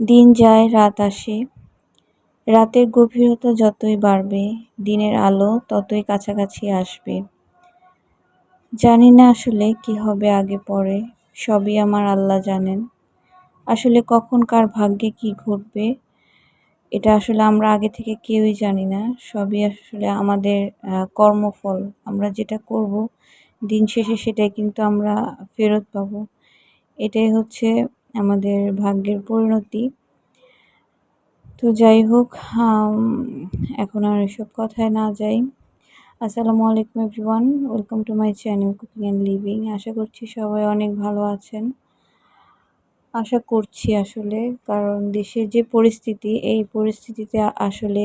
দিন যায়, রাত আসে। রাতের গভীরতা যতই বাড়বে, দিনের আলো ততই কাছাকাছি আসবে। জানি না আসলে কি হবে আগে পরে, সবই আমার আল্লাহ জানেন। আসলে কখন কার ভাগ্যে কি ঘটবে, এটা আসলে আমরা আগে থেকে কেউই জানি না। সবই আসলে আমাদের কর্মফল। আমরা যেটা করব, দিন শেষে সেটাই কিন্তু আমরা ফেরত পাবো। এটাই হচ্ছে আমাদের ভাগ্যের পরিণতি। তো যাই হোক এখন আর এসব কথায় না যাই। আসসালামু আলাইকুম everyone, welcome to my channel cooking and living. আশা করছি সবাই অনেক ভালো আছেন। আশা করছি আসলে, কারণ দেশের যে পরিস্থিতি, এই পরিস্থিতিতে আসলে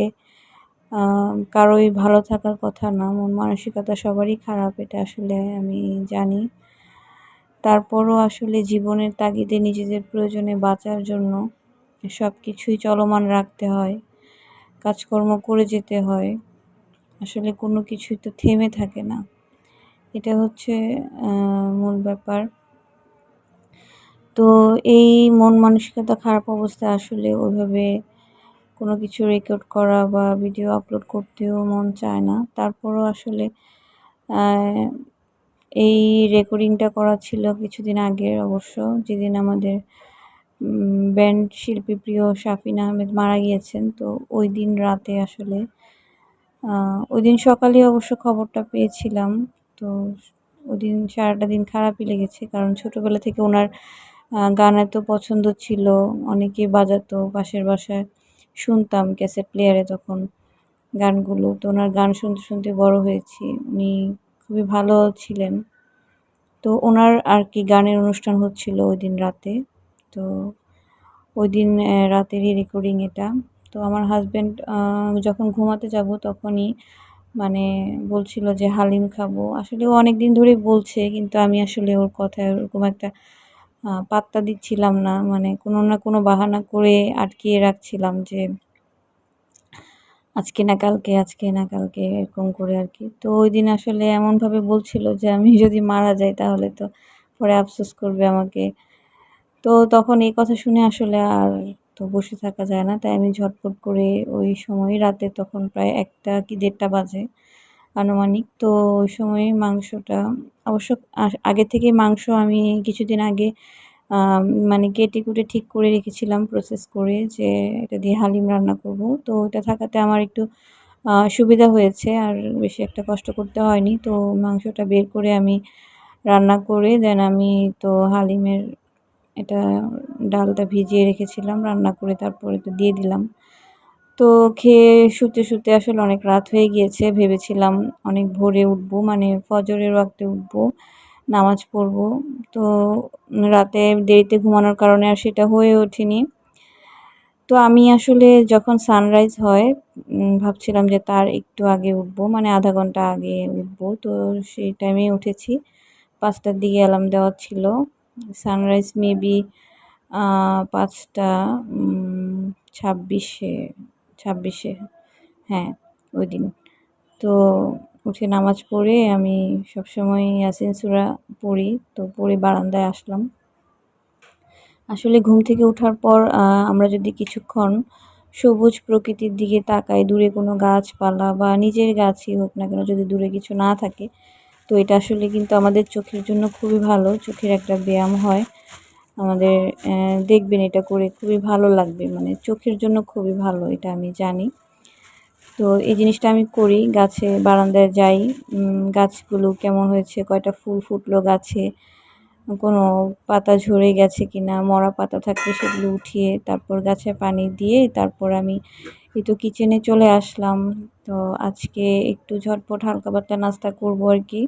কারোই ভালো থাকার কথা না, মন মানসিকতা সবারই খারাপ, এটা আসলে আমি জানি। তারপরও আসলে জীবনের তাগিদে নিজেদের প্রয়োজনে বাঁচার জন্য সব কিছুই চলমান রাখতে হয়, কাজকর্ম করে যেতে হয়। আসলে কোনো কিছুই তো থেমে থাকে না। এটা হচ্ছে মূল ব্যাপার। তো এই মন মানসিকতা খারাপ অবস্থায় আসলে ওইভাবে কোনো কিছু রেকর্ড করা বা ভিডিও আপলোড করতেও মন চায় না। তারপরও আসলে এই রেকর্ডিংটা করা ছিল কিছুদিন আগের অবশ্য, যেদিন আমাদের ব্যান্ড শিল্পী প্রিয় শাফিন আহমেদ মারা গিয়েছেন। তো ওই দিন রাতে আসলে ওই দিন সকালে অবশ্য খবরটা পেয়েছিলাম। তো ওই দিন সারাটা দিন খারাপই লেগেছে, কারণ ছোটোবেলা থেকে ওনার গান এত পছন্দ ছিল। অনেকে বাজাতো, পাশের বাসায় শুনতাম ক্যাসেট প্লেয়ারে তখন গানগুলো। তো ওনার গান শুনতে শুনতে বড় হয়েছি। উনি খুবই ভালো ছিলেন। তো ওনার আর কি গানের অনুষ্ঠান হচ্ছিল ওই দিন রাতে। তো ওই দিন রাতেরই রেকর্ডিং এটা। তো আমার হাজব্যান্ড যখন ঘুমাতে যাব তখনই মানে বলছিল যে, হালিম খাব। আসলে ও অনেক দিন ধরেই বলছে, কিন্তু আমি আসলে ওর কথায় ওরকম একটা পাত্তা দিচ্ছিলাম না। মানে কোনো না কোনো বাহানা করে আটকিয়ে রাখছিলাম যে আজকে না কালকে, আজকে না কালকে, এরকম করে আর কি। তো ওই দিন আসলে এমনভাবে বলছিল যে, আমি যদি মারা যাই তাহলে তো পরে আফসোস করবে আমাকে। তো তখন এই কথা শুনে আসলে আর তো বসে থাকা যায় না। তাই আমি ঝটপট করে ওই সময় রাতে তখন প্রায় একটা কি দেড়টা বাজে আনুমানিক। তো ওই সময় মাংসটা অবশ্য আগে থেকে মাংস আমি কিছুদিন আগে মানে কেটে কুটে ঠিক করে রেখেছিলাম প্রসেস করে যে এটা দিয়ে হালিম রান্না করব। তো এটা থাকাতে আমার একটু সুবিধা হয়েছে আর বেশি একটা কষ্ট করতে হয়নি। তো মাংসটা বের করে আমি রান্না করে দেন আমি তো হালিমের এটা ডালটা ভিজিয়ে রেখেছিলাম, রান্না করে তারপরে তো দিয়ে দিলাম। তো খেয়ে শুতে শুতে আসলে অনেক রাত হয়ে গিয়েছে, ভেবেছিলাম অনেক ভোরে উঠবো মানে ফজরের ওয়াক্তে উঠবো। নামাজ পড়ব। তো রাতে দেরিতে ঘুমানোর কারণে আর সেটা হয়ে ওঠেনি। তো আমি আসলে যখন সানরাইজ হয় ভাবছিলাম যে তার একটু আগে উঠবো মানে আধা ঘণ্টা আগে উঠবো। তো সেই টাইমেই উঠেছি। পাঁচটার দিকে অ্যালার্ম দেওয়া ছিল। সানরাইজ মেবি পাঁচটা ছাব্বিশে ছাব্বিশে হ্যাঁ ওই দিন। তো উঠে নামাজ পড়ে আমি সবসময় ইয়াসিন সুরা পড়ি, তো পড়ে বারান্দায় আসলাম। আসলে ঘুম থেকে ওঠার পর আমরা যদি কিছুক্ষণ সবুজ প্রকৃতির দিকে তাকাই, দূরে কোনো গাছপালা বা নিজের গাছই হোক না কেন, যদি দূরে কিছু না থাকে, তো এটা আসলে কিন্তু আমাদের চোখের জন্য খুবই ভালো, চোখের একটা ব্যায়াম হয়। আমাদের দেখবেন এটা করে খুবই ভালো লাগবে মানে চোখের জন্য খুবই ভালো, এটা আমি জানি। তো এই জিনিসটা আমি করি। গাছে বারান্দায় যাই। গাছগুলো কেমন হয়েছে, কয়টা ফুল ফুটলো গাছে, কোনো পাতা ঝরে গেছে কি না মরা পাতা থাকলে সেগুলো উঠিয়ে তারপর গাছে পানি দিয়ে তারপর আমি এই তো কিচেনে চলে আসলাম। তো আজকে একটু ঝটপট হালকা পাতলা নাস্তা করব আর কি।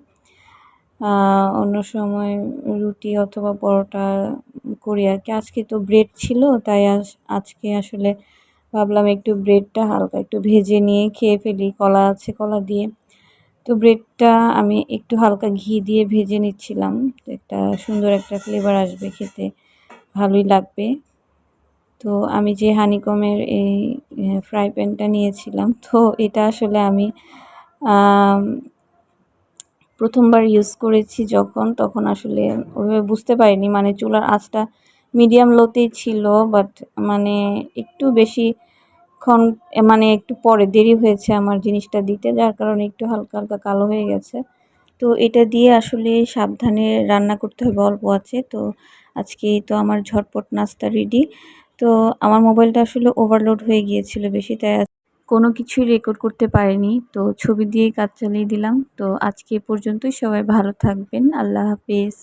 অন্য সময় রুটি অথবা পরোটা করি আর কি। আজকে তো ব্রেড ছিল, তাই আজকে আসলে ভাবলাম একটু ব্রেডটা হালকা একটু ভেজে নিয়ে খেয়ে ফেলি, কলা আছে কলা দিয়ে। তো ব্রেডটা আমি একটু হালকা ঘি দিয়ে ভেজে নিচ্ছিলাম। একটা সুন্দর একটা ফ্লেভার আসবে খেতে, ভালোই লাগবে। তো আমি যে হানিকমের এই ফ্রাই প্যানটা নিয়েছিলাম, তো এটা আসলে আমি প্রথমবার ইউজ করেছি যখন, তখন আসলে ওইভাবে বুঝতে পারিনি। মানে চুলার আঁচটা মিডিয়াম লোতেই ছিল বাট মানে একটু বেশি ক্ষণ মানে একটু পরে দেরি হয়েছে আমার জিনিসটা দিতে, যার কারণে একটু হালকা হালকা কালো হয়ে গেছে। তো এটা দিয়ে আসলে সাবধানে রান্না করতে হবে, অল্প আছে। তো আজকে তো আমার ঝটপট নাস্তা রেডি তো আমার মোবাইলটা আসলে ওভারলোড হয়ে গিয়েছিল বেশি, তাই কোনো কিছুই রেকর্ড করতে পারিনি। তো ছবি দিয়েই কাজ চালিয়ে দিলাম। তো আজকে পর্যন্তই। সবাই ভালো থাকবেন। আল্লাহ হাফিজ।